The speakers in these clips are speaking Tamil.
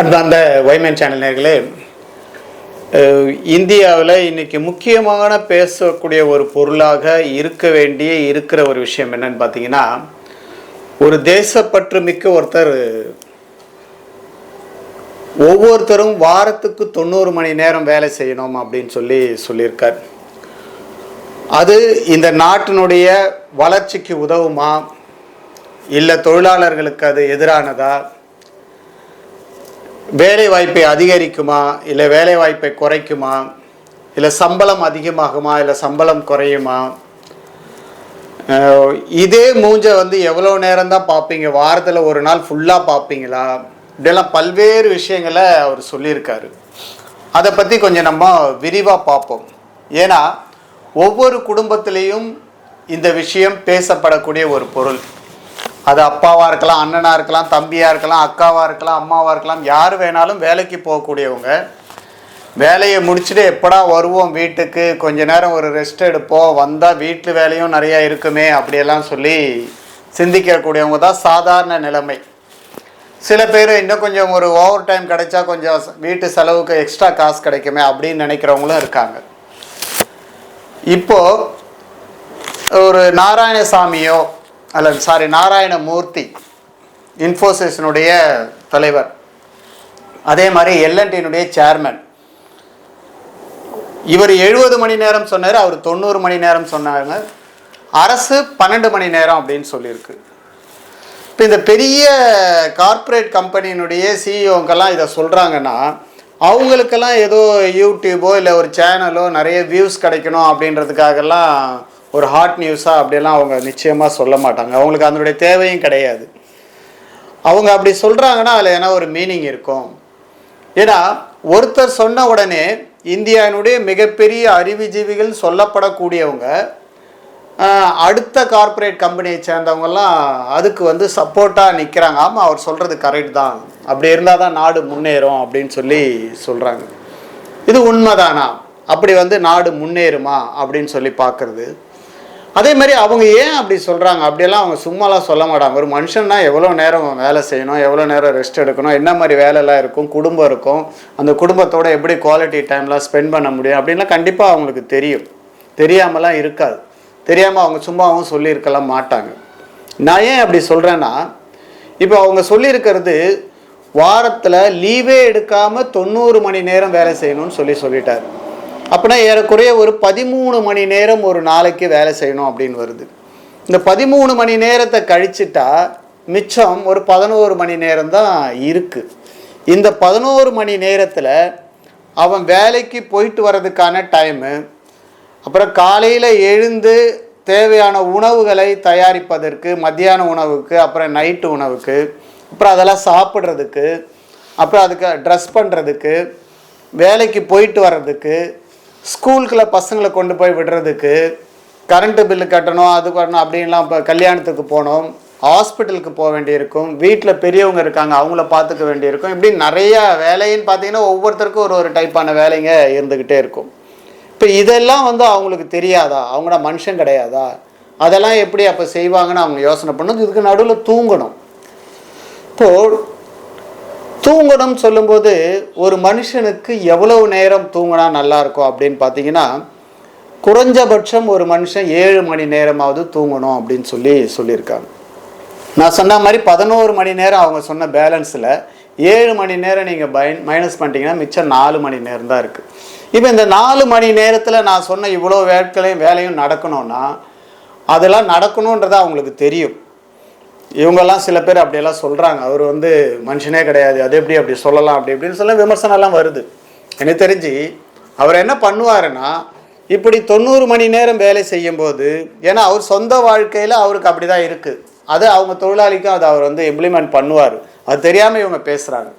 அன்பார்ந்த ஒய்மேன் சேனல் நேர்களே இந்தியாவில் இன்றைக்கி முக்கியமான பேசக்கூடிய ஒரு பொருளாக இருக்க வேண்டிய இருக்கிற ஒரு விஷயம் என்னன்னு பார்த்தீங்கன்னா ஒரு தேசப்பற்று மிக்க ஒருத்தர் ஒவ்வொருத்தரும் வாரத்துக்கு தொண்ணூறு மணி நேரம் வேலை செய்யணும் அப்படின்னு சொல்லி சொல்லியிருக்கார். அது இந்த நாட்டினுடைய வளர்ச்சிக்கு உதவுமா? இல்லை தொழிலாளர்களுக்கு அது எதிரானதா? வேலை வாய்ப்பை அதிகரிக்குமா? இல்லை வேலை வாய்ப்பை குறைக்குமா? இல்லை சம்பளம் அதிகமாகுமா? இல்லை சம்பளம் குறையுமா? இதே மூஞ்சை வந்து எவ்வளோ நேரம் தான் பார்ப்பீங்க? வாரத்தில் ஒரு நாள் ஃபுல்லாக பார்ப்பீங்களா? இப்படியெல்லாம் பல்வேறு விஷயங்களை அவர் சொல்லியிருக்காரு. அதை பற்றி கொஞ்சம் நம்ம விரிவாக பார்ப்போம். ஏன்னா ஒவ்வொரு குடும்பத்திலையும் இந்த விஷயம் பேசப்படக்கூடிய ஒரு பொருள். அது அப்பாவாக இருக்கலாம் அண்ணனாக இருக்கலாம் தம்பியாக இருக்கலாம் அக்காவாக இருக்கலாம் அம்மாவாக இருக்கலாம் யார் வேணாலும் வேலைக்கு போகக்கூடியவங்க வேலையை முடிச்சுட்டு எப்படா வருவோம் வீட்டுக்கு கொஞ்ச நேரம் ஒரு ரெஸ்ட் எடுப்போம் வந்தால் வீட்டு வேலையும் நிறையா இருக்குமே அப்படியெல்லாம் சொல்லி சிந்திக்கக்கூடியவங்க தான் சாதாரண நிலைமை. சில பேர் இன்னும் கொஞ்சம் ஒரு ஓவர் டைம் கிடைச்சா கொஞ்சம் வீட்டு செலவுக்கு எக்ஸ்ட்ரா காசு கிடைக்குமே அப்படின்னு நினைக்கிறவங்களும் இருக்காங்க. இப்போது ஒரு நாராயணசாமியோ அல்லது சாரி நாராயணமூர்த்தி இன்ஃபோசிஸினுடைய தலைவர். அதே மாதிரி எல்என்டினுடைய சேர்மன் இவர் எழுபது மணி நேரம் சொன்னார் அவர் தொண்ணூறு மணி நேரம் சொன்னாங்க. அரசு பன்னெண்டு மணி நேரம் அப்படின்னு சொல்லியிருக்கு. இப்போ இந்த பெரிய கார்ப்பரேட் கம்பெனியினுடைய சிஇஓங்கெல்லாம் இதை சொல்கிறாங்கன்னா அவங்களுக்கெல்லாம் ஏதோ யூடியூபோ இல்லை ஒரு சேனலோ நிறைய வியூஸ் கிடைக்கணும் அப்படின்றதுக்காகலாம் ஒரு ஹாட் நியூஸாக அப்படியெல்லாம் அவங்க நிச்சயமாக சொல்ல மாட்டாங்க. அவங்களுக்கு அதனுடைய தேவையும் கிடையாது. அவங்க அப்படி சொல்கிறாங்கன்னா அதில் ஏன்னா ஒரு மீனிங் இருக்கும். ஏன்னா ஒருத்தர் சொன்ன உடனே இந்தியாவினுடைய மிகப்பெரிய அறிவுஜீவிகள் சொல்லப்படக்கூடியவங்க அடுத்த கார்ப்பரேட் கம்பெனியை சேர்ந்தவங்கெல்லாம் அதுக்கு வந்து சப்போர்ட்டாக நிற்கிறாங்க ஆமாம் அவர் சொல்கிறது கரெக்ட் தான். அப்படி இருந்தால் தான் நாடு முன்னேறும் அப்படின்னு சொல்லி சொல்கிறாங்க இது உண்மைதானா? அப்படி வந்து நாடு முன்னேறுமா அப்படின்னு சொல்லி பார்க்குறது. அதே மாதிரி அவங்க ஏன் அப்படி சொல்கிறாங்க அப்படியெல்லாம் அவங்க சும்மாலாம் சொல்ல மாட்டாங்க. ஒரு மனுஷன்னா எவ்வளோ நேரம் வேலை செய்யணும் எவ்வளோ நேரம் ரெஸ்ட் எடுக்கணும் என்ன மாதிரி வேலைலாம் இருக்கும் குடும்பம் இருக்கும் அந்த குடும்பத்தோட எப்படி குவாலிட்டி டைம்லாம் ஸ்பெண்ட் பண்ண முடியும் அப்படின்லாம் கண்டிப்பாக அவங்களுக்கு தெரியும். தெரியாமலாம் இருக்காது. தெரியாமல் அவங்க சும்மாவும் சொல்லியிருக்கலாம் மாட்டாங்க. நான் ஏன் அப்படி சொல்கிறேன்னா இப்போ அவங்க சொல்லியிருக்கிறது வாரத்தில் லீவே எடுக்காமல் தொண்ணூறு மணி நேரம் வேலை செய்யணும்னு சொல்லி சொல்லிட்டார். அப்படின்னா ஏறக்குறைய ஒரு பதிமூணு மணி நேரம் ஒரு நாளைக்கு வேலை செய்யணும் அப்படின்னு வருது. இந்த பதிமூணு மணி நேரத்தை கழிச்சிட்டா மிச்சம் ஒரு பதினோரு மணி நேரம் தான் இருக்குது இந்த பதினோரு மணி நேரத்தில் அவன் வேலைக்கு போயிட்டு வர்றதுக்கான டைமு அப்புறம் காலையில் எழுந்து தேவையான உணவுகளை தயாரிப்பதற்கு மத்தியான உணவுக்கு அப்புறம் நைட்டு உணவுக்கு அப்புறம் அதெல்லாம் சாப்பிட்றதுக்கு அப்புறம் அதுக்கு ட்ரெஸ் பண்ணுறதுக்கு வேலைக்கு போயிட்டு வர்றதுக்கு ஸ்கூலுக்குள்ள பசங்களை கொண்டு போய் விடுறதுக்கு கரண்ட்டு பில்லு கட்டணும் அது கட்டணும் அப்படின்லாம் இப்போ கல்யாணத்துக்கு போகணும் ஹாஸ்பிட்டலுக்கு போக வேண்டியிருக்கும். வீட்டில் பெரியவங்க இருக்காங்க அவங்கள பார்த்துக்க வேண்டியிருக்கும். இப்படி நிறைய வேலைன்னு பார்த்தீங்கன்னா ஒவ்வொருத்தருக்கும் ஒரு ஒரு டைப்பான வேலைங்க இருந்துக்கிட்டே இருக்கும். இப்போ இதெல்லாம் வந்து அவங்களுக்கு தெரியாதா? அவங்கள மனுஷன் கிடையாதா? அதெல்லாம் எப்படி அப்போ செய்வாங்கன்னு அவங்க யோசனை பண்ணணும் இதுக்கு நடுவில் தூங்கணும். இப்போது தூங்கணும் சொல்லும்போது ஒரு மனுஷனுக்கு எவ்வளவு நேரம் தூங்கினா நல்லா இருக்கும் அப்படின்னு பார்த்தீங்கன்னா குறைஞ்சபட்சம் ஒரு மனுஷன் ஏழு மணி நேரமாவது தூங்கணும் அப்படின்னு சொல்லி சொல்லியிருக்காங்க. நான் சொன்ன மாதிரி பதினோரு மணி நேரம் அவங்க சொன்ன பேலன்ஸில் ஏழு மணி நேரம் நீங்கள் பயன் மைனஸ் பண்ணிட்டீங்கன்னா மிச்சம் நாலு மணி நேரம் தான் இருக்குது இப்போ இந்த நாலு மணி நேரத்தில் நான் சொன்ன இவ்வளோ வேட்களையும் வேலையும் நடக்கணும்னா அதெல்லாம் நடக்கணுன்றது அவங்களுக்கு தெரியும். இவங்கெல்லாம் சில பேர் அப்படியெல்லாம் சொல்கிறாங்க அவர் வந்து மனுஷனே கிடையாது. அது எப்படி அப்படி சொல்லலாம் அப்படி இப்படின்னு சொல்ல விமர்சனம்லாம் வருது. எனக்கு தெரிஞ்சு அவர் என்ன பண்ணுவாருன்னா இப்படி தொண்ணூறு மணி நேரம் வேலை செய்யும்போது ஏன்னா அவர் சொந்த வாழ்க்கையில் அவருக்கு அப்படி தான் இருக்குது அது அவங்க தொழிலாளிக்கும் அதை அவர் வந்து இம்ப்ளிமெண்ட் பண்ணுவார். அது தெரியாமல் இவங்க பேசுகிறாங்க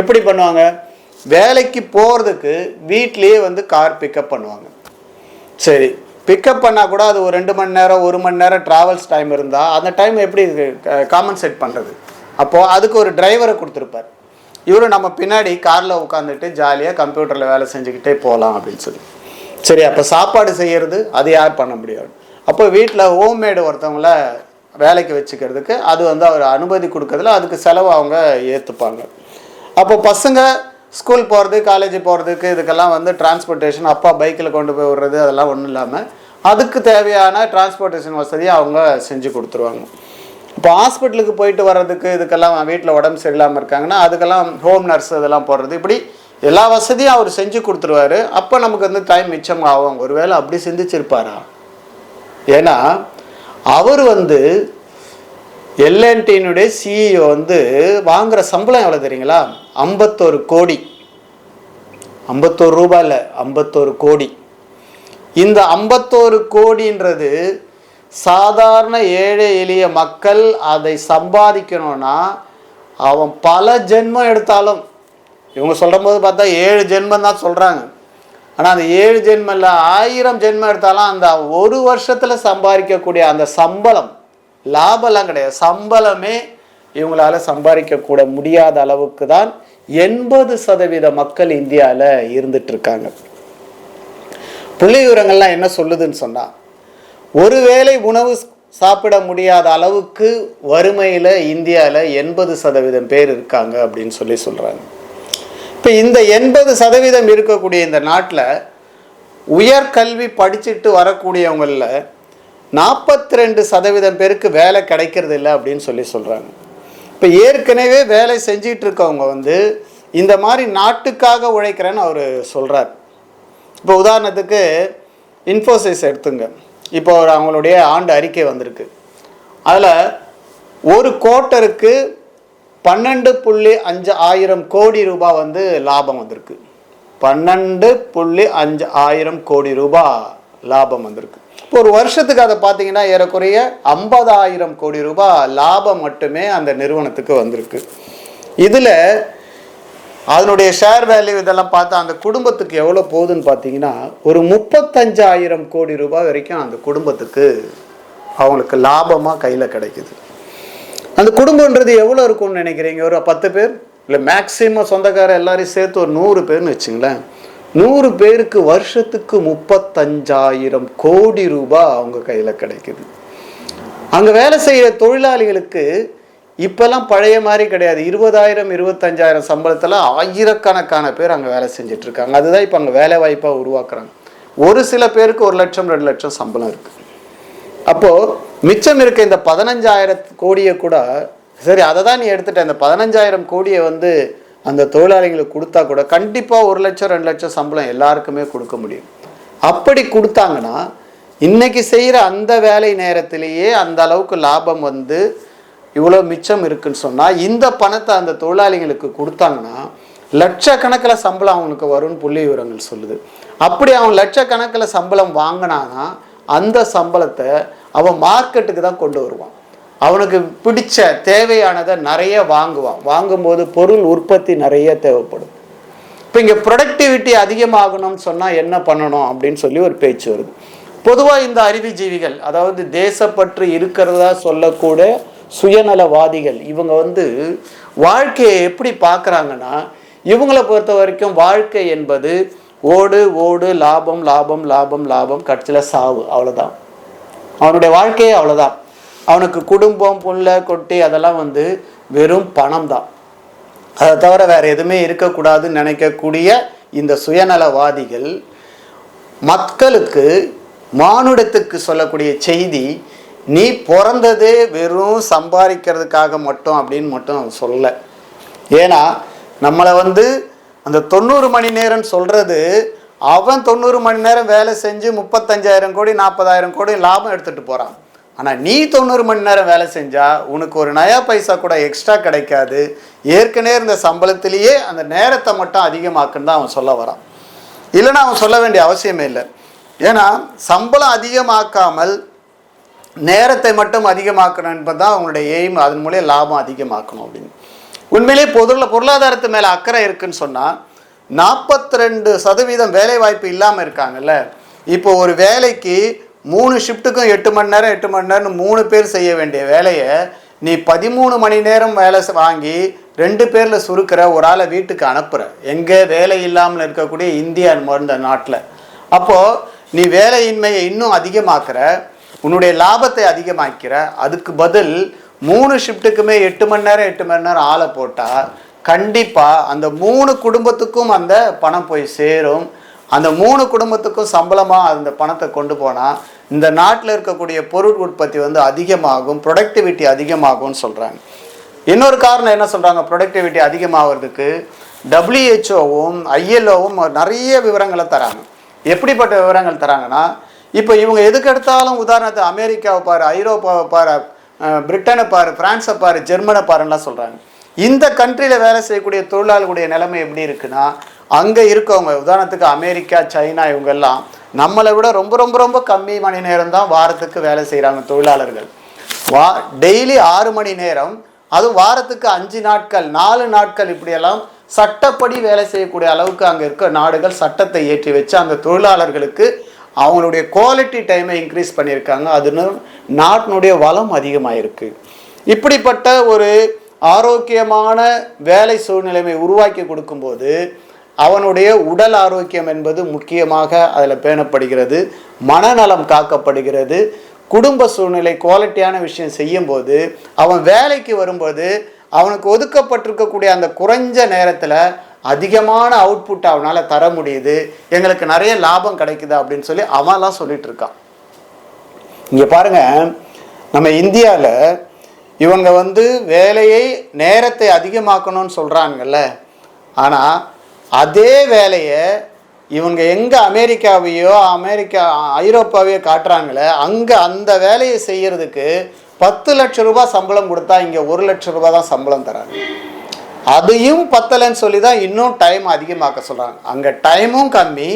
எப்படி பண்ணுவாங்க? வேலைக்கு போகிறதுக்கு வீட்லேயே வந்து கார் பிக்கப் பண்ணுவாங்க. சரி பிக்கப் பண்ணால் கூட அது ஒரு ரெண்டு மணி நேரம் ஒரு மணி நேரம் ட்ராவல்ஸ் டைம் இருந்தால் அந்த டைம் எப்படி காம்பன்சேட் பண்ணுறது அப்போது அதுக்கு ஒரு டிரைவரை கொடுத்துருப்பார். இவரு நம்ம பின்னாடி காரில் உட்காந்துட்டு ஜாலியாக கம்ப்யூட்டரில் வேலை செஞ்சுக்கிட்டே போகலாம் அப்படின்னு சொல்லி. சரி அப்போ சாப்பாடு செய்கிறது அது யார் பண்ண முடியாது அப்போ வீட்டில் ஹோம்மேடு ஒருத்தவங்கள வேலைக்கு வச்சுக்கிறதுக்கு அது வந்து அவர் அனுமதி கொடுக்கறதுல அதுக்கு செலவு அவங்க ஏற்றுப்பாங்க அப்போ பசங்க ஸ்கூல் போகிறது காலேஜ் போகிறதுக்கு இதுக்கெல்லாம் வந்து டிரான்ஸ்போர்ட்டேஷன் அப்பா பைக்கில் கொண்டு போய் விடுறது அதெல்லாம் ஒன்றும் இல்லாமல் அதுக்கு தேவையான டிரான்ஸ்போர்ட்டேஷன் வசதியை அவங்க செஞ்சு கொடுத்துருவாங்க. இப்போ ஹாஸ்பிட்டலுக்கு போயிட்டு வர்றதுக்கு இதுக்கெல்லாம் வீட்டில் உடம்பு சரியில்லாமல் இருக்காங்கன்னா அதுக்கெல்லாம் ஹோம் நர்ஸ் இதெல்லாம் போடுறது இப்படி எல்லா வசதியும் அவர் செஞ்சு கொடுத்துருவாரு. அப்போ நமக்கு வந்து டைம் மிச்சம் ஆகும். ஒருவேளை அப்படி சிந்திச்சிருப்பாரா? ஏன்னா அவர் வந்து எல்என்டியினுடைய சிஇஓ வந்து வாங்குற சம்பளம் எவ்வளோ தெரியுங்களா? ஐம்பத்தோரு கோடி. ஐம்பத்தோரு ரூபாய் இல்லை ஐம்பத்தோரு கோடி. இந்த ஐம்பத்தோரு கோடின்றது சாதாரண ஏழை எளிய மக்கள் அதை சம்பாதிக்கணும்னா அவன் பல ஜென்மம் எடுத்தாலும் இவங்க சொல்லும் போது பார்த்தா ஏழு ஜென்மம் தான் சொல்கிறாங்க ஆனால் அந்த ஏழு ஜென்மம் இல்லை ஆயிரம் ஜென்மம் எடுத்தாலும் அந்த ஒரு வருஷத்தில் சம்பாதிக்கக்கூடிய அந்த சம்பளம் லாபம்லாம் கிடையாது. சம்பளமே இவங்களால சம்பாதிக்கக்கூட முடியாத அளவுக்கு தான் எண்பது சதவீத மக்கள் இந்தியாவில் இருந்துட்டு இருக்காங்க புள்ளி விவரங்கள்லாம் என்ன சொல்லுதுன்னு சொன்னால் ஒருவேளை உணவு சாப்பிட முடியாத அளவுக்கு வறுமையில் இந்தியாவில் எண்பது சதவீதம் பேர் இருக்காங்க அப்படின்னு சொல்லி சொல்கிறாங்க இப்போ இந்த எண்பது சதவீதம் இருக்கக்கூடிய இந்த நாட்டில் உயர்கல்வி படிச்சுட்டு வரக்கூடியவங்களில் நாற்பத்தி ரெண்டு சதவீதம் பேருக்கு வேலை கிடைக்கிறது இல்லை அப்படின்னு சொல்லி சொல்கிறாங்க இப்போ ஏற்கனவே வேலை செஞ்சிகிட்டு இருக்கவங்க வந்து இந்த மாதிரி நாட்டுக்காக உழைக்கிறேன்னு அவர் சொல்கிறார் இப்போ உதாரணத்துக்கு இன்ஃபோசிஸ் எடுத்துங்க. இப்போ ஒரு அவங்களுடைய ஆண்டு அறிக்கை வந்திருக்கு. அதில் ஒரு கோட்டருக்கு பன்னெண்டு புள்ளி அஞ்சு ஆயிரம் கோடி ரூபாய் வந்து லாபம் வந்திருக்கு. பன்னெண்டு புள்ளி அஞ்சு ஆயிரம் கோடி ரூபாய் லாபம் வந்திருக்கு. இப்போ ஒரு வருஷத்துக்கு அதை பார்த்தீங்கன்னா ஏறக்குறைய ஐம்பதாயிரம் கோடி ரூபாய் லாபம் மட்டுமே அந்த நிறுவனத்துக்கு வந்திருக்கு. இதில் அதனுடைய ஷேர் வேல்யூ இதெல்லாம் பார்த்தா அந்த குடும்பத்துக்கு எவ்வளோ போகுதுன்னு பார்த்தீங்கன்னா ஒரு முப்பத்தஞ்சாயிரம் கோடி ரூபாய் வரைக்கும் அந்த குடும்பத்துக்கு அவங்களுக்கு லாபமாக கையில் கிடைக்குது. அந்த குடும்பன்றது எவ்வளோ இருக்கும்னு நினைக்கிறீங்க? ஒரு பத்து பேர்? இல்லை மேக்சிமம் சொந்தக்காரர் எல்லாரையும் சேர்த்து ஒரு நூறு பேர்னு வச்சுங்களேன். நூறு பேருக்கு வருஷத்துக்கு முப்பத்தஞ்சாயிரம் கோடி ரூபாய் அவங்க கையில் கிடைக்குது. அங்கே வேலை செய்கிற தொழிலாளிகளுக்கு இப்போல்லாம் பழைய மாதிரி கிடையாது. இருபதாயிரம் இருபத்தஞ்சாயிரம் சம்பளத்தில் ஆயிரக்கணக்கான பேர் அங்கே வேலை செஞ்சிட்ருக்காங்க அதுதான் இப்போ அங்கே வேலை வாய்ப்பாக உருவாக்குறாங்க. ஒரு சில பேருக்கு ஒரு லட்சம் ரெண்டு லட்சம் சம்பளம் இருக்குது அப்போது மிச்சம் இருக்க இந்த பதினஞ்சாயிரம் கோடியை கூட சரி அதை தான் நீ எடுத்துட்ட. இந்த பதினஞ்சாயிரம் கோடியை வந்து அந்த தொழிலாளிகளுக்கு கொடுத்தா கூட கண்டிப்பாக ஒரு லட்சம் ரெண்டு லட்சம் சம்பளம் எல்லாருக்குமே கொடுக்க முடியும். அப்படி கொடுத்தாங்கன்னா இன்றைக்கி செய்கிற அந்த வேலை நேரத்திலேயே அந்த அளவுக்கு லாபம் வந்து இவ்வளோ மிச்சம் இருக்குன்னு சொன்னால் இந்த பணத்தை அந்த தொழிலாளிகளுக்கு கொடுத்தாங்கன்னா லட்சக்கணக்கில் சம்பளம் அவங்களுக்கு வரும்னு புள்ளி விவரங்கள் சொல்லுது. அப்படி அவன் லட்சக்கணக்கில் சம்பளம் வாங்கினான்னா அந்த சம்பளத்தை அவன் மார்க்கெட்டுக்கு தான் கொண்டு வருவான். அவனுக்கு பிடிச்ச தேவையானதை நிறைய வாங்குவான். வாங்கும்போது பொருள் உற்பத்தி நிறைய தேவைப்படும். இப்போ இங்கே ப்ரொடக்டிவிட்டி அதிகமாகணும்னு சொன்னால் என்ன பண்ணணும் அப்படின்னு சொல்லி ஒரு பேச்சு வருது. பொதுவாக இந்த அறிவுஜீவிகள் அதாவது தேசப்பற்று இருக்கிறதா சொல்லக்கூட சுயநலவாதிகள் இவங்க வந்து வாழ்க்கையை எப்படி பார்க்குறாங்கன்னா இவங்களை பொறுத்த வரைக்கும் வாழ்க்கை என்பது ஓடு ஓடு லாபம் லாபம் லாபம் லாபம் கட்சியில் சாவு அவ்வளோதான் அவனுடைய வாழ்க்கையே அவ்வளோதான் அவனுக்கு குடும்பம் புள்ள கொட்டி அதெல்லாம் வந்து வெறும் பணம் தான் அதை தவிர வேறு எதுவுமே இருக்கக்கூடாதுன்னு நினைக்கக்கூடிய இந்த சுயநலவாதிகள் மக்களுக்கு மானுடத்துக்கு சொல்லக்கூடிய செய்தி நீ பிறந்ததே வெறும் சம்பாதிக்கிறதுக்காக மட்டும் அப்படின்னு மட்டும் அவன் சொல்லலை. ஏன்னா நம்மளை வந்து அந்த தொண்ணூறு மணி நேரம் சொல்கிறது அவன் தொண்ணூறு மணி நேரம் வேலை செஞ்சு முப்பத்தஞ்சாயிரம் கோடி நாற்பதாயிரம் கோடி லாபம் எடுத்துகிட்டு போகிறான் ஆனால் நீ தொண்ணூறு மணி நேரம் வேலை செஞ்சால் உனக்கு ஒரு நயா பைசா கூட எக்ஸ்ட்ரா கிடைக்காது. ஏற்கனவே இருந்த சம்பளத்திலேயே அந்த நேரத்தை மட்டும் அதிகமாக்குன்னு தான் அவன் சொல்ல வரான். இல்லைன்னா அவன் சொல்ல வேண்டிய அவசியமே இல்லை. ஏன்னா சம்பளம் அதிகமாக்காமல் நேரத்தை மட்டும் அதிகமாக்கணும் என்பது தான் அவங்களுடைய எய்ம் அதன் மூலியம் லாபம் அதிகமாக்கணும் அப்படின்னு. உண்மையிலேயே பொருள் பொருளாதாரத்து மேலே அக்கறை இருக்குன்னு சொன்னால் நாற்பத்தி ரெண்டு சதவீதம் வேலைவாய்ப்பு இல்லாமல் இருக்காங்கல்ல. இப்போ ஒரு வேலைக்கு மூணு ஷிஃப்ட்டுக்கும் எட்டு மணி நேரம் எட்டு மணி நேரம் மூணு பேர் செய்ய வேண்டிய வேலையை நீ பதிமூணு மணி நேரம் வேலை வாங்கி ரெண்டு பேரில் சுருக்கிற ஒரு ஆளை வீட்டுக்கு அனுப்புகிற எங்கே வேலை இல்லாமல் இருக்கக்கூடிய இந்தியா மருந்த நாட்டில். அப்போது நீ வேலையின்மையை இன்னும் அதிகமாக்குற உன்னுடைய லாபத்தை அதிகமாக்கிற அதுக்கு பதில் மூணு ஷிஃப்ட்டுக்குமே எட்டு மணி நேரம் எட்டு மணி நேரம் ஆளை போட்டால் கண்டிப்பாக அந்த மூணு குடும்பத்துக்கும் அந்த பணம் போய் சேரும். அந்த மூணு குடும்பத்துக்கும் சம்பளமாக அந்த பணத்தை கொண்டு போனால் இந்த நாட்டில் இருக்கக்கூடிய பொருள் உற்பத்தி வந்து அதிகமாகும் ப்ரொடக்டிவிட்டி அதிகமாகும்னு சொல்கிறாங்க இன்னொரு காரணம் என்ன சொல்கிறாங்க ப்ரொடக்டிவிட்டி அதிகமாகிறதுக்கு டபிள்யூஹெச்ஓவும் ஐஎல்ஓவும் நிறைய விவரங்களை தராங்க. எப்படிப்பட்ட விவரங்கள் தராங்கன்னா இப்போ இவங்க எதுக்கு எடுத்தாலும் உதாரணத்தை அமெரிக்காவை பாரு ஐரோப்பாவை பாரு பிரிட்டனை பாரு பிரான்ஸை பாரு ஜெர்மனை பாருலாம் சொல்கிறாங்க இந்த கண்ட்ரியில் வேலை செய்யக்கூடிய தொழிலாளர்களுடைய நிலைமை எப்படி இருக்குன்னா அங்கே இருக்கவங்க உதாரணத்துக்கு அமெரிக்கா சைனா இவங்கெல்லாம் நம்மளை விட ரொம்ப ரொம்ப ரொம்ப கம்மி மணி நேரம் தான் வாரத்துக்கு வேலை செய்கிறாங்க தொழிலாளர்கள். வா டெய்லி ஆறு மணி நேரம் அதுவும் வாரத்துக்கு அஞ்சு நாட்கள் நாலு நாட்கள் இப்படியெல்லாம் சட்டப்படி வேலை செய்யக்கூடிய அளவுக்கு அங்கே இருக்க நாடுகள் சட்டத்தை ஏற்றி வச்சு அந்த தொழிலாளர்களுக்கு அவங்களுடைய குவாலிட்டி டைமை இன்க்ரீஸ் பண்ணியிருக்காங்க. அதுன்னு நாட்டினுடைய வளம் அதிகமாயிருக்கு. இப்படிப்பட்ட ஒரு ஆரோக்கியமான வேலை சூழ்நிலைமை உருவாக்கி கொடுக்கும்போது அவனுடைய உடல் ஆரோக்கியம் என்பது முக்கியமாக அதில் பேணப்படுகிறது மனநலம் காக்கப்படுகிறது. குடும்ப சூழ்நிலை குவாலிட்டியான விஷயம் செய்யும்போது அவன் வேலைக்கு வரும்போது அவனுக்கு ஒதுக்கப்பட்டிருக்கக்கூடிய அந்த குறைஞ்ச நேரத்தில் அதிகமான அவுட்புட் அவனால் தர முடியுது. எங்களுக்கு நிறைய லாபம் கிடைக்குது அப்படின்னு சொல்லி அவன்லாம் சொல்லிட்டு இருக்கான். இங்கே பாருங்க நம்ம இந்தியாவில் இவங்க வந்து வேலையை நேரத்தை அதிகமாக்கணும்னு சொல்கிறாங்கல்ல ஆனால் அதே வேலையை இவங்க எங்கே அமெரிக்காவையோ அமெரிக்கா ஐரோப்பாவையோ காட்டுறாங்களே அங்கே அந்த வேலையை செய்கிறதுக்கு பத்து லட்ச ரூபா சம்பளம் கொடுத்தா இங்கே ஒரு லட்ச ரூபா தான் சம்பளம் தராங்க. அதையும் பத்தலைன்னு சொல்லி தான் இன்னும் டைம் அதிகமாக்க சொல்கிறாங்க அங்கே டைமும் கம்மி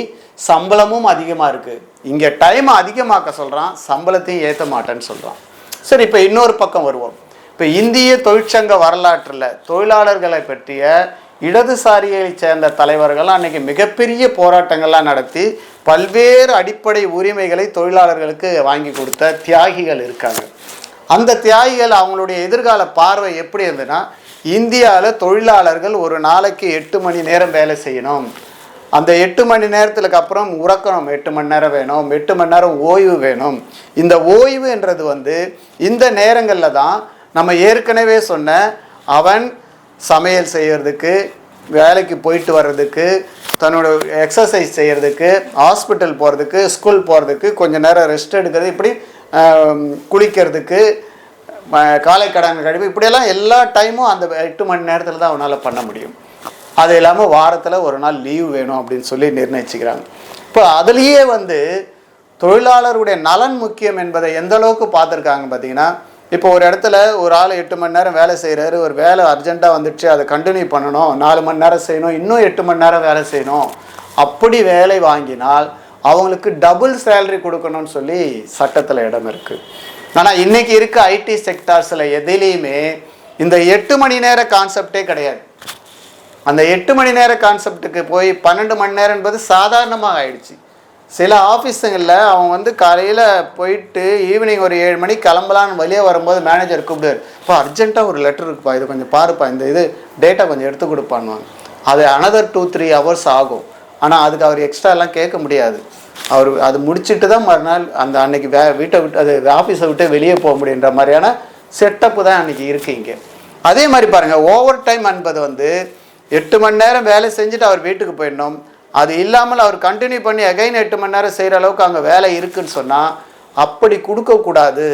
சம்பளமும் அதிகமாக இருக்குது இங்கே டைம் அதிகமாக்க சொல்கிறான் சம்பளத்தையும் ஏற்ற மாட்டேன்னு சொல்கிறான் சரி இப்போ இன்னொரு பக்கம் வருவோம். இப்போ இந்திய தொழிற்சங்க வரலாற்றில் தொழிலாளர்களை பற்றிய இடதுசாரியை சேர்ந்த தலைவர்கள் அன்றைக்கி மிகப்பெரிய போராட்டங்கள்லாம் நடத்தி பல்வேறு அடிப்படை உரிமைகளை தொழிலாளர்களுக்கு வாங்கி கொடுத்த தியாகிகள் இருக்காங்க. அந்த தியாகிகள் அவங்களுடைய எதிர்கால பார்வை எப்படி இருந்ததுன்னா இந்தியாவில் தொழிலாளர்கள் ஒரு நாளைக்கு எட்டு மணி நேரம் வேலை செய்யணும். அந்த எட்டு மணி நேரத்துக்கு அப்புறம் உறக்கணும். எட்டு மணி நேரம் வேணும். எட்டு மணி நேரம் ஓய்வு வேணும். இந்த ஓய்வுன்றது வந்து இந்த நேரங்களில் தான் நம்ம ஏற்கனவே சொன்ன அவன் சமையல் செய்கிறதுக்கு வேலைக்கு போயிட்டு வர்றதுக்கு தன்னோட எக்ஸசைஸ் செய்கிறதுக்கு ஹாஸ்பிட்டல் போகிறதுக்கு ஸ்கூல் போகிறதுக்கு கொஞ்சம் நேரம் ரெஸ்ட் எடுக்கிறது இப்படி குளிக்கிறதுக்கு காலை கடன் கழிவு இப்படியெல்லாம் எல்லா டைமும் அந்த எட்டு மணி நேரத்தில் தான் அவனால் பண்ண முடியும். அது இல்லாமல் வாரத்தில் ஒரு நாள் லீவ் வேணும் அப்படின்னு சொல்லி நிர்ணயிச்சுக்கிறாங்க. இப்போ அதுலேயே வந்து தொழிலாளருடைய நலன் முக்கியம் என்பதை எந்த அளவுக்கு பார்த்துருக்காங்க பார்த்தீங்கன்னா இப்போ ஒரு இடத்துல ஒரு ஆள் எட்டு மணி நேரம் வேலை செய்கிறாரு ஒரு வேலை அர்ஜென்ட்டாக வந்துடுச்சு அதை கண்டினியூ பண்ணணும் நாலு மணி நேரம் செய்யணும் இன்னும் எட்டு மணி நேரம் வேலை செய்யணும். அப்படி வேலை வாங்கினால் அவங்களுக்கு டபுள் சேலரி கொடுக்கணும்னு சொல்லி சட்டத்தில் இடம் இருக்குது ஆனால் இன்றைக்கி இருக்க ஐடி செக்டார்ஸில் எதுலேயுமே இந்த எட்டு மணி நேர கான்செப்டே கிடையாது. அந்த எட்டு மணி நேர கான்செப்ட்டுக்கு போய் பன்னெண்டு மணி நேரம் என்பது சாதாரணமாக ஆயிடுச்சு. சில ஆஃபீஸுங்களில் அவங்க வந்து காலையில் போயிட்டு ஈவினிங் ஒரு ஏழு மணிக்கு கிளம்பலான்னு வெளியே வரும்போது மேனேஜர் கூப்பிடுவார். இப்போ அர்ஜென்ட்டாக ஒரு லெட்டர் இருக்குப்பா இது கொஞ்சம் பாருப்பா இந்த இது டேட்டா கொஞ்சம் எடுத்து கொடுப்பான்வாங்க அது அனதர் டூ த்ரீ ஹவர்ஸ் ஆகும். ஆனால் அதுக்கு அவர் எக்ஸ்ட்ரா எல்லாம் கேட்க முடியாது. அவர் அது முடிச்சுட்டு தான் மறுநாள் அந்த அன்னைக்கு வே வீட்டை விட்டு அது ஆஃபீஸை விட்டு வெளியே போக முடியுன்ற மாதிரியான செட்டப்பு தான் அன்றைக்கி இருக்கு இங்கே. அதே மாதிரி பாருங்கள் ஓவர் டைம் என்பது வந்து எட்டு மணி நேரம் வேலை செஞ்சுட்டு அவர் வீட்டுக்கு போயிடணும். அது இல்லாமல் அவர் கண்டினியூ பண்ணி அகைன் எட்டு மணி நேரம் செய்கிற அளவுக்கு அங்கே வேலை இருக்குன்னு சொன்னால் அப்படி கொடுக்கக்கூடாது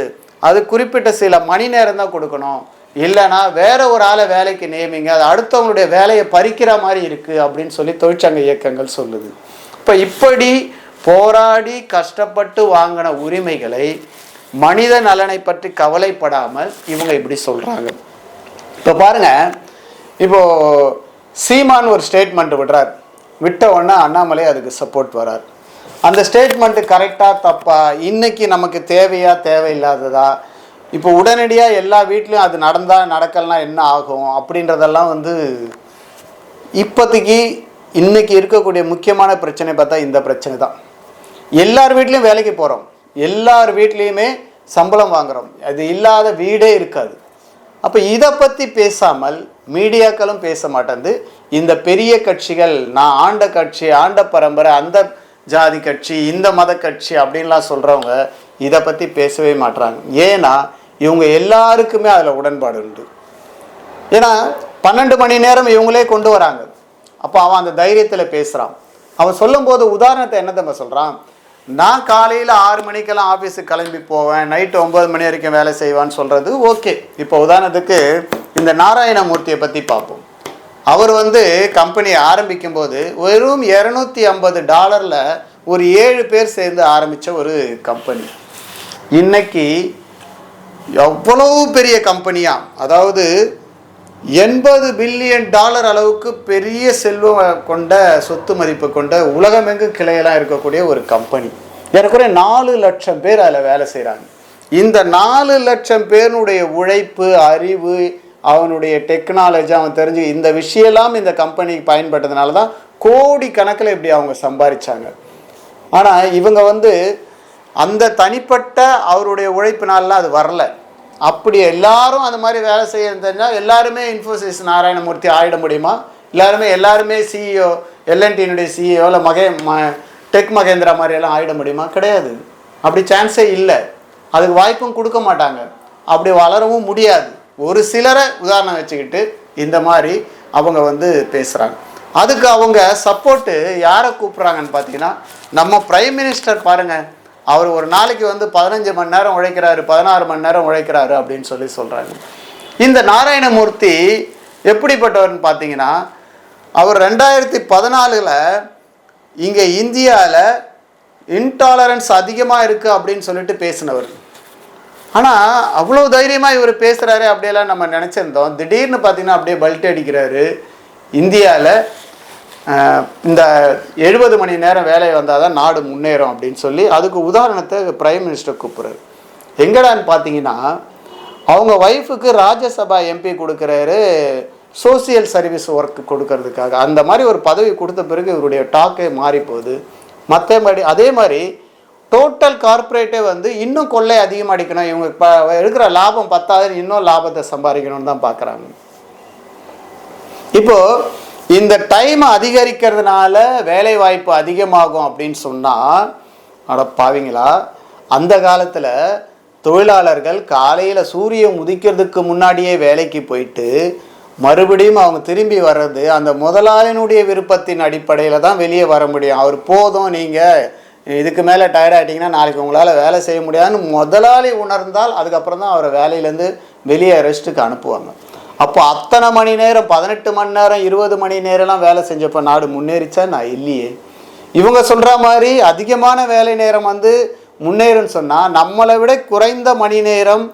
அது குறிப்பிட்ட சில மணி நேரம் தான் கொடுக்கணும். இல்லைன்னா வேற ஒரு ஆளை வேலைக்கு நியமிங்க அது அடுத்தவங்களுடைய வேலையை பறிக்கிற மாதிரி இருக்குது அப்படின்னு சொல்லி தொழிற்சங்க இயக்கங்கள் சொல்லுது. இப்போ இப்படி போராடி கஷ்டப்பட்டு வாங்கின உரிமைகளை மனித நலனை பற்றி கவலைப்படாமல் இவங்க இப்படி சொல்கிறாங்க இப்போ பாருங்க இப்போது சீமான் ஒரு ஸ்டேட்மெண்ட் விடுறார். விட்ட உடனே அண்ணாமலை அதுக்கு சப்போர்ட் வரார். அந்த ஸ்டேட்மெண்ட்டு கரெக்டாக தப்பா இன்றைக்கி நமக்கு தேவையா தேவையில்லாததா? இப்போ உடனடியாக எல்லா வீட்லேயும் அது நடந்தால் நடக்கலாம் என்ன ஆகும்? அப்படின்றதெல்லாம் வந்து இப்போதைக்கு இன்றைக்கி இருக்கக்கூடிய முக்கியமான பிரச்சனை பார்த்தா இந்த பிரச்சனை தான். எல்லார் வீட்லேயும் வேலைக்கு போகிறோம் எல்லார் வீட்லேயுமே சம்பளம் வாங்குறோம். அது இல்லாத வீடே இருக்காது. அப்போ இதை பற்றி பேசாமல் மீடியாக்களும் பேச மாட்டேங்குது இந்த பெரிய கட்சிகள் நான் ஆண்ட கட்சி ஆண்ட பரம்பரை அந்த ஜாதி கட்சி இந்த மத கட்சி அப்படின்லாம் சொல்கிறவங்க இதை பற்றி பேசவே மாட்றாங்க. ஏன்னா இவங்க எல்லாருக்குமே அதில் உடன்பாடு உண்டு. ஏன்னா பன்னெண்டு மணி நேரம் இவங்களே கொண்டு வராங்க. அப்போ அவன் அந்த தைரியத்தில் பேசுகிறான் அவன் சொல்லும்போது உதாரணத்தை என்ன தம்ப சொல்கிறான் நான் காலையில் ஆறு மணிக்கெல்லாம் ஆஃபீஸுக்கு கிளம்பி போவேன். நைட்டு ஒம்பது மணி வரைக்கும் வேலை செய்வான்னு சொல்கிறது ஓகே. இப்போ உதாரணத்துக்கு இந்த நாராயணமூர்த்தியை பற்றி பார்ப்போம். அவர் வந்து கம்பெனியை ஆரம்பிக்கும் போது வெறும் இரநூத்தி ஐம்பது டாலரில் ஒரு ஏழு பேர் சேர்ந்து ஆரம்பித்த ஒரு கம்பெனி இன்னைக்கு எவ்வளவு பெரிய கம்பெனியாக அதாவது எண்பது பில்லியன் டாலர் அளவுக்கு பெரிய செல்வம் கொண்ட சொத்து மதிப்பு கொண்ட உலகமெங்கு கிளையெல்லாம் இருக்கக்கூடிய ஒரு கம்பெனி ஏறக்குறைய நாலு லட்சம் பேர் அதில் வேலை செய்கிறாங்க இந்த நாலு லட்சம் பேருனுடைய உழைப்பு அறிவு அவனுடைய டெக்னாலஜி அவன் தெரிஞ்சு இந்த விஷயம்லாம் இந்த கம்பெனிக்கு பயன்பட்டதுனால தான் கோடி கணக்கில் இப்படி அவங்க சம்பாதிச்சாங்க ஆனால் இவங்க வந்து அந்த தனிப்பட்ட அவருடைய உழைப்பினாலாம் அது வரல. அப்படி எல்லாரும் அந்த மாதிரி வேலை செய்ய தெரிஞ்சால் எல்லாருமே இன்ஃபோசிஸ் நாராயணமூர்த்தி ஆயிட முடியுமா? எல்லாருமே எல்லாருமே சிஇஓ எல்என்டியினுடைய சிஇஓ இல்லை மகே ம டெக் மகேந்திரா மாதிரியெல்லாம் ஆகிட முடியுமா? கிடையாது. அப்படி சான்ஸே இல்லை. அதுக்கு வாய்ப்பும் கொடுக்க மாட்டாங்க. அப்படி வளரவும் முடியாது. ஒரு சிலரை உதாரணம் வச்சுக்கிட்டு இந்த மாதிரி அவங்க வந்து பேசுகிறாங்க அதுக்கு அவங்க சப்போர்ட்டு யாரை கூப்பிட்றாங்கன்னு பார்த்தீங்கன்னா நம்ம பிரைம் மினிஸ்டர் பாருங்கள் அவர் ஒரு நாளைக்கு வந்து பதினஞ்சு மணி நேரம் உழைக்கிறாரு பதினாறு மணி நேரம் உழைக்கிறாரு அப்படின்னு சொல்லி சொல்கிறாங்க இந்த நாராயணமூர்த்தி எப்படிப்பட்டவர்னு பார்த்தீங்கன்னா அவர் ரெண்டாயிரத்தி பதினாலில் இங்கே இந்தியாவில் இன்டாலரன்ஸ் அதிகமாக இருக்குது அப்படின்னு சொல்லிட்டு பேசினவர். ஆனால் அவ்வளோ தைரியமாக இவர் பேசுகிறாரு அப்படியெல்லாம் நம்ம நினச்சிருந்தோம். திடீர்னு பார்த்தீங்கன்னா அப்படியே பல்ட் அடிக்கிறாரு இந்தியாவில் இந்த எழுபது மணி நேரம் வேலை வந்தால் தான் நாடு முன்னேறும் அப்படின்னு சொல்லி அதுக்கு உதாரணத்தை பிரைம் மினிஸ்டர் கூப்பிட்றாரு எங்கடான்னு பார்த்தீங்கன்னா அவங்க ஒய்ஃபுக்கு ராஜ்யசபா எம்பி கொடுக்குறாரு சோசியல் சர்வீஸ் ஒர்க் கொடுக்கறதுக்காக. அந்த மாதிரி ஒரு பதவி கொடுத்த பிறகு இவருடைய டாக்கே மாறி போகுது மற்றபடி அதே மாதிரி டோட்டல் கார்ப்பரேட்டே வந்து இன்னும் கொள்ளை அதிகமாக அடிக்கணும். இவங்க இப்போ எடுக்கிற லாபம் பத்தாவது இன்னும் லாபத்தை சம்பாதிக்கணும்னு தான் பார்க்குறாங்க. இப்போ இந்த டைம் அதிகரிக்கிறதுனால வேலை வாய்ப்பு அதிகமாகும் அப்படின்னு சொன்னால் அட பாவீங்களா? அந்த காலத்தில் தொழிலாளர்கள் காலையில் சூரியன் உதிக்கிறதுக்கு முன்னாடியே வேலைக்கு போயிட்டு மறுபடியும் அவங்க திரும்பி வர்றது அந்த முதலாளியினுடைய விருப்பத்தின் அடிப்படையில் தான் வெளியே வர முடியும். அவர் போதும் நீங்கள் இதுக்கு மேலே டயர்ட் ஆகிட்டிங்கன்னா நாளைக்கு உங்களால் வேலை செய்ய முடியாதுன்னு முதலாளி உணர்ந்தால் அதுக்கப்புறம் தான் அவரை வேலையிலேருந்து வெளியே ரெஸ்ட்டுக்கு அனுப்புவாங்க. அப்போ அத்தனை மணி நேரம் பதினெட்டு மணி நேரம் இருபது மணி நேரம்லாம் வேலை செஞ்சப்போ நாடு முன்னேறிச்சா? நான் இல்லையே. இவங்க சொல்கிற மாதிரி அதிகமான வேலை நேரம் வந்து முன்னேறுன்னு சொன்னால் நம்மளை விட குறைந்த மணி நேரம்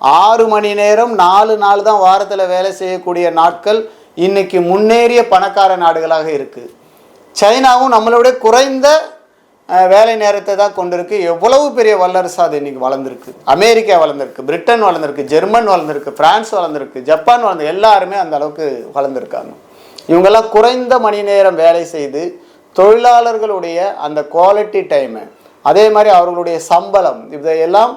ஆறு மணி நேரம் நாலு நாள் தான் வாரத்தில் வேலை செய்யக்கூடிய நாட்கள் இன்றைக்கி முன்னேறிய பணக்கார நாடுகளாக இருக்குது சைனாவும் நம்மளை விட குறைந்த வேலை நேரத்தை தான் கொண்டிருக்கு. எவ்வளவு பெரிய வல்லரசு அது இன்னைக்கு வளர்ந்துருக்கு. அமெரிக்கா வளர்ந்துருக்கு பிரிட்டன் வளர்ந்துருக்கு ஜெர்மன் வளர்ந்துருக்கு பிரான்ஸ் வளர்ந்துருக்கு ஜப்பான் வளர்ந்து எல்லாருமே அந்த அளவுக்கு வளர்ந்துருக்காங்க. இவங்கெல்லாம் குறைந்த மணி நேரம் வேலை செய்து தொழிலாளர்களுடைய அந்த குவாலிட்டி டைமு அதே மாதிரி அவர்களுடைய சம்பளம் இதையெல்லாம்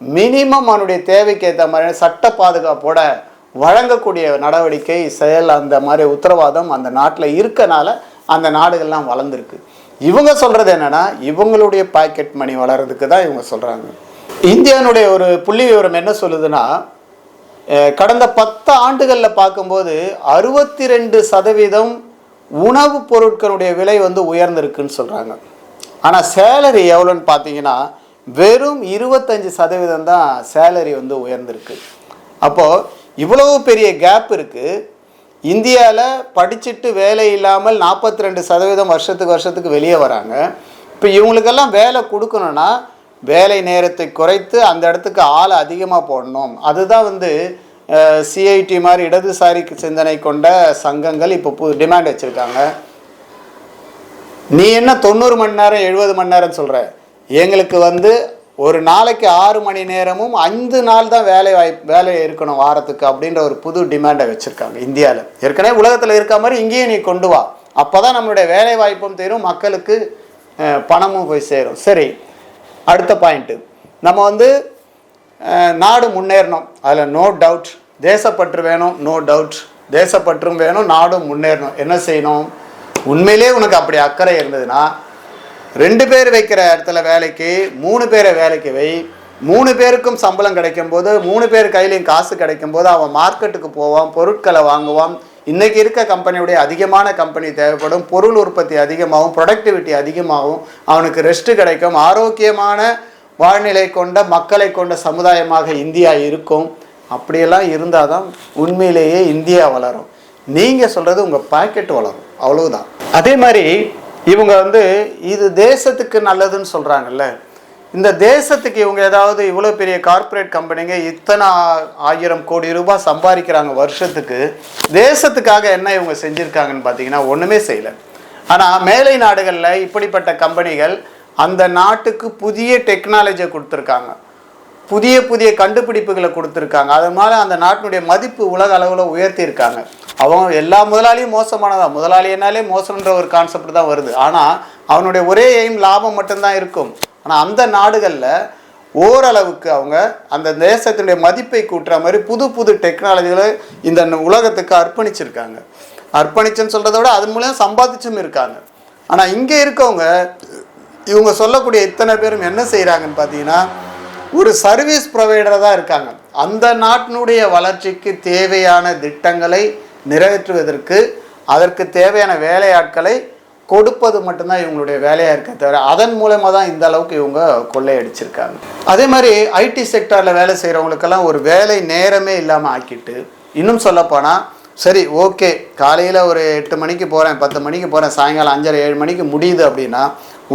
மினிமம் அவனுடைய தேவைக்கு ஏற்ற மாதிரி சட்ட பாதுகாப்போட வழங்கக்கூடிய நடவடிக்கை செயல் அந்த மாதிரி உத்தரவாதம் அந்த நாட்டில் இருக்கனால அந்த நாடுகள்லாம் வளர்ந்துருக்கு. இவங்க சொல்கிறது என்னென்னா இவங்களுடைய பாக்கெட் மணி வளர்றதுக்கு தான் இவங்க சொல்கிறாங்க இந்தியானுடைய ஒரு புள்ளி விவரம் என்ன சொல்லுதுன்னா கடந்த பத்து ஆண்டுகளில் பார்க்கும்போது அறுபத்தி ரெண்டு சதவீதம் உணவுப் பொருட்களுடைய விலை வந்து உயர்ந்திருக்குன்னு சொல்கிறாங்க ஆனால் சேலரி எவ்வளோன்னு பார்த்தீங்கன்னா வெறும் இருபத்தஞ்சி சதவீதம் தான் சேலரி வந்து உயர்ந்திருக்கு. அப்போது இவ்வளவு பெரிய கேப் இருக்குது இந்தியாவில் படிச்சுட்டு வேலை இல்லாமல் நாற்பத்தி ரெண்டு சதவீதம் வருஷத்துக்கு வருஷத்துக்கு வெளியே வராங்க. இப்போ இவங்களுக்கெல்லாம் வேலை கொடுக்கணும்னா வேலை நேரத்தை குறைத்து அந்த இடத்துக்கு ஆளை அதிகமாக போடணும். அதுதான் வந்து சிஐடி மாதிரி இடதுசாரி சிந்தனை கொண்ட சங்கங்கள் இப்போ பு டிமாண்ட் வச்சுருக்காங்க. நீ என்ன தொண்ணூறு மணி நேரம் எழுபது மணி நேரம் சொல்கிற எங்களுக்கு வந்து ஒரு நாளைக்கு ஆறு மணி நேரமும் ஐந்து நாள் தான் வேலை வாய்ப்பு வேலை இருக்கணும் வாரத்துக்கு அப்படின்ற ஒரு புது டிமாண்டை வச்சுருக்காங்க இந்தியாவில் ஏற்கனவே உலகத்தில் இருக்க மாதிரி இங்கேயும் நீ கொண்டு வா. அப்போ தான் நம்மளுடைய வேலை வாய்ப்பும் தெரியும் மக்களுக்கு பணமும் போய் சேரும். சரி அடுத்த பாயிண்ட்டு நம்ம வந்து நாடு முன்னேறணும். அதில் நோ டவுட் தேசப்பற்று வேணும் நோ டவுட் தேசப்பற்றும் வேணும் நாடும் முன்னேறணும். என்ன செய்யணும்? உண்மையிலே உனக்கு அப்படி அக்கறை இருந்ததுன்னா ரெண்டு பேர் வைக்கிற இடத்துல வேலைக்கு மூணு பேரை வேலைக்கு வை. மூணு பேருக்கும் சம்பளம் கிடைக்கும் போது மூணு பேர் கையிலையும் காசு கிடைக்கும் போது அவன் மார்க்கெட்டுக்கு போவான் பொருட்களை வாங்குவான். இன்றைக்கி இருக்க கம்பெனியுடைய அதிகமான கம்பெனி தேவைப்படும். பொருள் உற்பத்தி அதிகமாகும் ப்ரொடக்டிவிட்டி அதிகமாகும். அவனுக்கு ரெஸ்ட்டு கிடைக்கும். ஆரோக்கியமான வாழ்நிலை கொண்ட மக்களை கொண்ட சமுதாயமாக இந்தியா இருக்கும். அப்படியெல்லாம் இருந்தால் தான் உண்மையிலேயே இந்தியா வளரும். நீங்கள் சொல்கிறது உங்கள் பாக்கெட் வளரும். அவ்வளவுதான். அதே மாதிரி இவங்க வந்து இது தேசத்துக்கு நல்லதுன்னு சொல்கிறாங்கல்ல இந்த தேசத்துக்கு இவங்க ஏதாவது இவ்வளோ பெரிய கார்ப்பரேட் கம்பெனிங்க இத்தனை ஆயிரம் கோடி ரூபாய் சம்பாதிக்கிறாங்க வருஷத்துக்கு தேசத்துக்காக என்ன இவங்க செஞ்சுருக்காங்கன்னு பார்த்தீங்கன்னா ஒன்றுமே செய்யலை. ஆனால் மேலை நாடுகளில் இப்படிப்பட்ட கம்பெனிகள் அந்த நாட்டுக்கு புதிய டெக்னாலஜியை கொடுத்துருக்காங்க. புதிய புதிய கண்டுபிடிப்புகளை கொடுத்துருக்காங்க. அதனால அந்த நாட்டினுடைய மதிப்பு உலக அளவில் உயர்த்தியிருக்காங்க. அவங்க எல்லா முதலாளியும் மோசமானதா? முதலாளினாலே மோசம்ன்ற ஒரு கான்செப்ட் தான் வருது. ஆனால் அவனுடைய ஒரே எய்ம் லாபம் மட்டும்தான் இருக்கும். ஆனால் அந்த நாடுகளில் ஓரளவுக்கு அவங்க அந்த தேசத்தினுடைய மதிப்பை கூட்டுற மாதிரி புது புது டெக்னாலஜிகளை இந்த உலகத்துக்கு அர்ப்பணிச்சிருக்காங்க. அர்ப்பணிச்சுன்னு சொல்கிறத விட அது மூலம் சம்பாதிச்சும் இருக்காங்க. ஆனால் இங்கே இருக்கவங்க இவங்க சொல்லக்கூடிய இத்தனை பேரும் என்ன செய்கிறாங்கன்னு பார்த்தீங்கன்னா ஒரு சர்வீஸ் ப்ரொவைடராக தான் இருக்காங்க. அந்த நாட்டினுடைய வளர்ச்சிக்கு தேவையான திட்டங்களை நிறைவேற்றுவதற்கு அதற்கு தேவையான வேலையாட்களை கொடுப்பது மட்டும்தான் இவங்களுடைய வேலையாக இருக்க தவிர அதன் மூலமாக தான் இந்த அளவுக்கு இவங்க கொள்ளையடிச்சிருக்காங்க. அதே மாதிரி ஐடி செக்டாரில் வேலை செய்கிறவங்களுக்கெல்லாம் ஒரு வேலை நேரமே இல்லாமல் ஆக்கிட்டு இன்னும் சொல்லப்போனால் சரி ஓகே காலையில் ஒரு எட்டு மணிக்கு போகிறேன் பத்து மணிக்கு போகிறேன் சாயங்காலம் அஞ்சரை ஏழு மணிக்கு முடியுது அப்படின்னா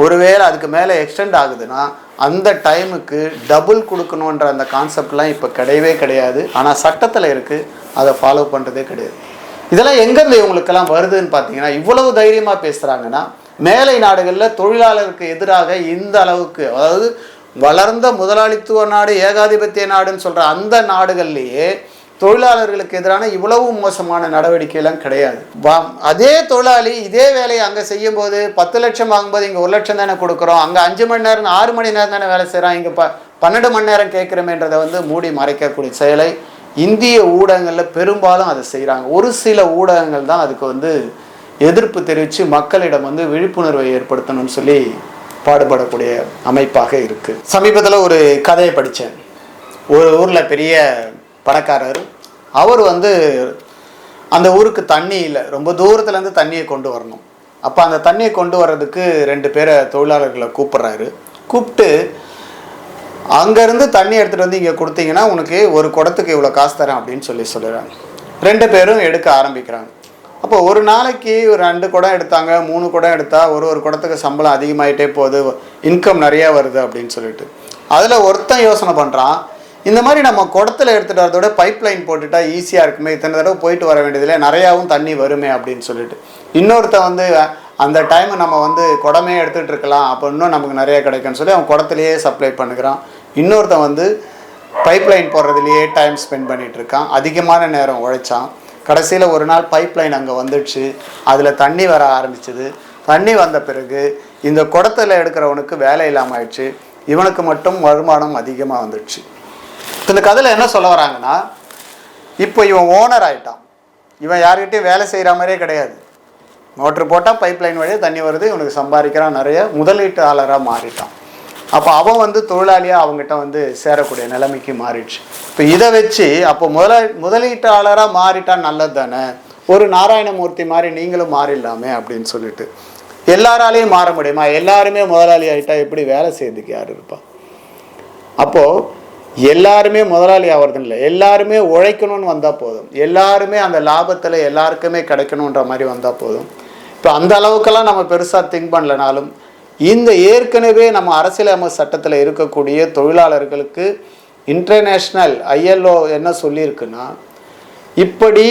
ஒருவேளை அதுக்கு மேலே எக்ஸ்டெண்ட் ஆகுதுன்னா அந்த டைமுக்கு டபுள் கொடுக்கணுன்ற அந்த கான்செப்ட்லாம் இப்போ கிடையவே கிடையாது. ஆனால் சட்டத்தில் இருக்குது அதை ஃபாலோ பண்ணுறதே கிடையாது. இதெல்லாம் எங்கேருந்து இவங்களுக்கெல்லாம் வருதுன்னு பார்த்தீங்கன்னா இவ்வளவு தைரியமாக பேசுகிறாங்கன்னா மேலை நாடுகளில் தொழிலாளருக்கு எதிராக இந்த அளவுக்கு அதாவது வளர்ந்த முதலாளித்துவ நாடு ஏகாதிபத்திய நாடுன்னு சொல்கிற அந்த நாடுகள்லேயே தொழிலாளர்களுக்கு எதிரான இவ்வளவு மோசமான நடவடிக்கையெல்லாம் கிடையாது. அதே தொழிலாளி இதே வேலையை அங்கே செய்யும்போது பத்து லட்சம் வாங்கும்போது இங்கே ஒரு லட்சம் தானே கொடுக்குறோம். அங்கே அஞ்சு மணி நேரம் ஆறு மணி நேரம் தானே வேலை செய்கிறான் இங்கே ப பன்னெண்டு மணி நேரம் கேட்குறோமேன்றதை வந்து மூடி மறைக்கக்கூடிய செயலை இந்திய ஊடகங்களில் பெரும்பாலும் அதை செய்கிறாங்க ஒரு சில ஊடகங்கள் தான் அதுக்கு வந்து எதிர்ப்பு தெரிவித்து மக்களிடம் வந்து விழிப்புணர்வை ஏற்படுத்தணும்னு சொல்லி பாடுபடக்கூடிய அமைப்பாக இருக்குது சமீபத்தில் ஒரு கதையை படித்தேன் ஒரு ஊரில் பெரிய பணக்காரர். அவர் வந்து அந்த ஊருக்கு தண்ணி இல்லை. ரொம்ப தூரத்துலேருந்து தண்ணியை கொண்டு வரணும். அப்போ அந்த தண்ணியை கொண்டு வர்றதுக்கு ரெண்டு பேரை தொழிலாளர்களை கூப்பிட்றாரு. கூப்பிட்டு அங்கேருந்து தண்ணி எடுத்துகிட்டு வந்து இங்கே கொடுத்தீங்கன்னா உனக்கு ஒரு குடத்துக்கு இவ்வளோ காசு தரேன் அப்படின்னு சொல்லி சொல்லுறாங்க ரெண்டு பேரும் எடுக்க ஆரம்பிக்கிறாங்க. அப்போ ஒரு நாளைக்கு ஒரு ரெண்டு குடம் எடுத்தாங்க மூணு குடம் எடுத்தால் ஒரு ஒரு குடத்துக்கு சம்பளம் அதிகமாயிட்டே போகுது இன்கம் நிறையா வருது அப்படின்னு சொல்லிட்டு. அதில் ஒருத்தன் யோசனை பண்ணுறான் இந்த மாதிரி நம்ம குடத்தில் எடுத்துகிட்டு வரதோட பைப் லைன் போட்டுட்டா ஈஸியாக இருக்குமே. இத்தனை தடவை போயிட்டு வர வேண்டியதில்லை. நிறையாவும் தண்ணி வருமே அப்படின்னு சொல்லிட்டு. இன்னொருத்தன் வந்து அந்த டைம் நம்ம வந்து குடமே எடுத்துகிட்டு இருக்கலாம். அப்போ இன்னும் நமக்கு நிறைய கிடைக்கும்னு சொல்லி அவன் குடத்துலையே சப்ளை பண்ணுகிறான். இன்னொருத்தன் வந்து பைப் லைன் போடுறதுலையே டைம் ஸ்பெண்ட் பண்ணிகிட்டு இருக்கான். அதிகமான நேரம் உழைச்சான். கடைசியில் ஒரு நாள் பைப் லைன் அங்கே வந்துடுச்சு. அதில் தண்ணி வர ஆரம்பிச்சது. தண்ணி வந்த பிறகு இந்த குடத்துல எடுக்கிறவனுக்கு வேலை இல்லாமல் ஆயிடுச்சு. இவனுக்கு மட்டும் வருமானம் அதிகமாக வந்துடுச்சு. இந்த கதையில் என்ன சொல்ல வராங்கன்னா இப்போ இவன் ஓனர் ஆகிட்டான் இவன் யார்கிட்டையும் வேலை செய்கிற மாதிரியே கிடையாது. மோட்ரு போட்டால் பைப் லைன் வழியாக தண்ணி வருது இவனுக்கு சம்பாதிக்கிறான் நிறைய முதலீட்டாளராக மாறிட்டான். அப்போ அவன் வந்து தொழிலாளியாக அவங்ககிட்ட வந்து சேரக்கூடிய நிலைமைக்கு மாறிடுச்சு. இப்போ இதை வச்சு அப்போ முதலா முதலீட்டாளராக மாறிட்டான் நல்லது தானே? ஒரு நாராயணமூர்த்தி மாதிரி நீங்களும் மாறிடலாமே அப்படின்னு சொல்லிட்டு. எல்லாராலையும் மாற முடியுமா? எல்லாருமே முதலாளி ஆகிட்டா எப்படி வேலை செய்யறதுக்கு யார் இருப்பா? அப்போது எல்லாருமே முதலாளி ஆகிறது இல்லை. எல்லாருமே உழைக்கணும்னு வந்தால் போதும். எல்லாருமே அந்த லாபத்தில் எல்லாருக்குமே கிடைக்கணுன்ற மாதிரி வந்தால் போதும். இப்போ அந்த அளவுக்கெல்லாம் நம்ம பெருசாக திங்க் பண்ணலனாலும் இந்த ஏற்கனவே நம்ம அரசியலமைப்பு சட்டத்தில் இருக்கக்கூடிய தொழிலாளர்களுக்கு இன்டர்நேஷ்னல் ஐஎல்ஓ என்ன சொல்லியிருக்குன்னா இப்படி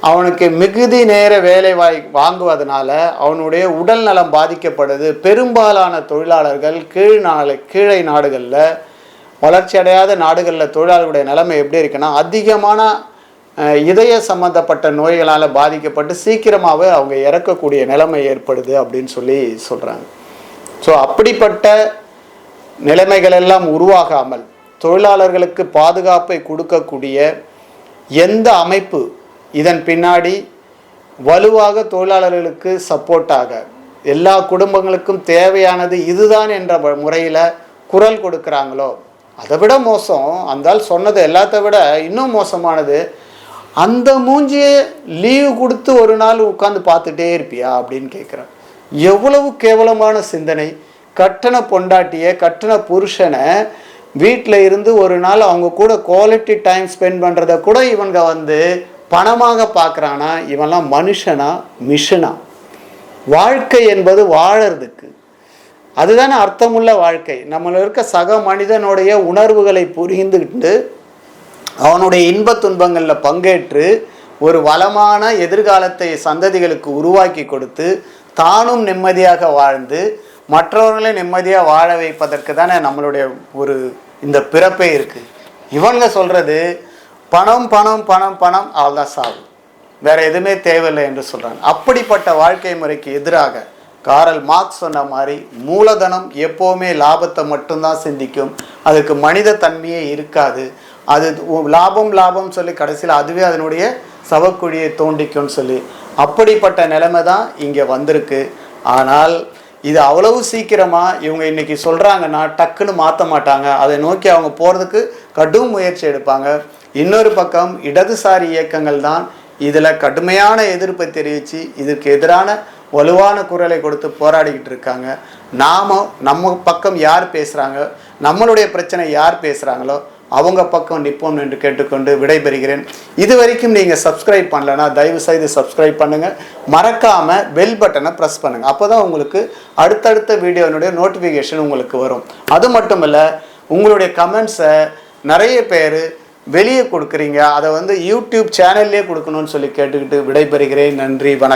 அவனுக்கு மிகுதி நேர வேலை வாய் வாங்குவதனால அவனுடைய உடல் நலம் பாதிக்கப்படுது. பெரும்பாலான தொழிலாளர்கள் கீழ் நாளை கீழே நாடுகளில் வளர்ச்சி அடையாத நாடுகளில் தொழிலாளர்களுடைய நிலைமை எப்படி இருக்குன்னா அதிகமான இதய சம்பந்தப்பட்ட நோய்களால் பாதிக்கப்பட்டு சீக்கிரமாகவே அவங்க இறக்கக்கூடிய நிலைமை ஏற்படுது அப்படின்னு சொல்லி சொல்கிறாங்க ஸோ அப்படிப்பட்ட நிலைமைகள் எல்லாம் உருவாகாமல் தொழிலாளர்களுக்கு பாதுகாப்பை கொடுக்கக்கூடிய எந்த அமைப்பு இதன் பின்னாடி வலுவாக தொழிலாளர்களுக்கு சப்போர்ட்டாக எல்லா குடும்பங்களுக்கும் தேவையானது இதுதான் என்ற முறையில் குரல் கொடுக்குறாங்களோ அதை விட மோசம் அந்தால் சொன்னது எல்லாத்த விட இன்னும் மோசமானது அந்த மூஞ்சியை லீவு கொடுத்து ஒரு நாள் உட்காந்து பார்த்துட்டே இருப்பியா அப்படின்னு கேட்குறேன். எவ்வளவு கேவலமான சிந்தனை. கட்டண பொண்டாட்டிய கட்டண புருஷனை வீட்டில் இருந்து ஒரு நாள் அவங்க கூட குவாலிட்டி டைம் ஸ்பெண்ட் பண்ணுறத கூட இவங்க வந்து பணமாக பார்க்குறானா? இவன்லாம் மனுஷனா? மிஷனா? வாழ்க்கை என்பது வாழறதுக்கு. அதுதானே அர்த்தமுள்ள வாழ்க்கை. நம்மள இருக்க சக மனிதனுடைய உணர்வுகளை புரிந்துக்கிட்டு அவனுடைய இன்பத் துன்பங்களில் பங்கேற்று ஒரு வளமான எதிர்காலத்தை சந்ததிகளுக்கு உருவாக்கி கொடுத்து தானும் நிம்மதியாக வாழ்ந்து மற்றவர்களை நிம்மதியாக வாழ வைப்பதற்கு தானே நம்மளுடைய ஒரு இந்த பிறப்பே இருக்குது இவங்க சொல்கிறது பணம் பணம் பணம் பணம் அவ்வளோதான் சாவு. வேறு எதுவுமே தேவையில்லை என்று சொல்கிறாங்க அப்படிப்பட்ட வாழ்க்கை முறைக்கு எதிராக காரல் மார்க்ஸ் சொன்ன மாதிரி மூலதனம் எப்போவுமே லாபத்தை மட்டும்தான் சிந்திக்கும். அதுக்கு மனித தன்மையே இருக்காது. அது உ- லாபம் லாபம் சொல்லி கடைசியில் அதுவே அதனுடைய சவக்குழியை தோண்டிக்கும்னு சொல்லி. அப்படிப்பட்ட நிலைமை தான் இங்கே வந்திருக்கு. ஆனால் இது அவ்வளவு சீக்கிரமாக இவங்க இன்னைக்கு சொல்கிறாங்கன்னா டக்குன்னு மாற்ற மாட்டாங்க. அதை நோக்கி அவங்க போகிறதுக்கு கடும் முயற்சி எடுப்பாங்க. இன்னொரு பக்கம் இடதுசாரி இயக்கங்கள் தான் இதில் கடுமையான எதிர்ப்பை தெரிவித்து இதற்கு எதிரான வலுவான குரலை கொடுத்து போராடிக்கிட்டு இருக்காங்க. நாம நம்ம பக்கம் யார் பேசுகிறாங்க நம்மளுடைய பிரச்சனை யார் பேசுகிறாங்களோ அவங்க பக்கம் நிற்போம் என்று கேட்டுக்கொண்டு விடைபெறுகிறேன். இது வரைக்கும் நீங்கள் சப்ஸ்கிரைப் பண்ணலன்னா தயவு செய்து சப்ஸ்கிரைப் பண்ணுங்கள் மறக்காமல் பெல் பட்டனை ப்ரெஸ் பண்ணுங்கள் அப்போ தான் உங்களுக்கு அடுத்தடுத்த வீடியோனுடைய நோட்டிஃபிகேஷன் உங்களுக்கு வரும். அது மட்டும் இல்லை உங்களுடைய கமெண்ட்ஸை நிறைய பேர் வெளியே கொடுக்குறீங்க. அதை வந்து யூடியூப் சேனல்லே கொடுக்கணும்னு சொல்லி கேட்டுக்கிட்டு விடைபெறுகிறேன். நன்றி வணக்கம்.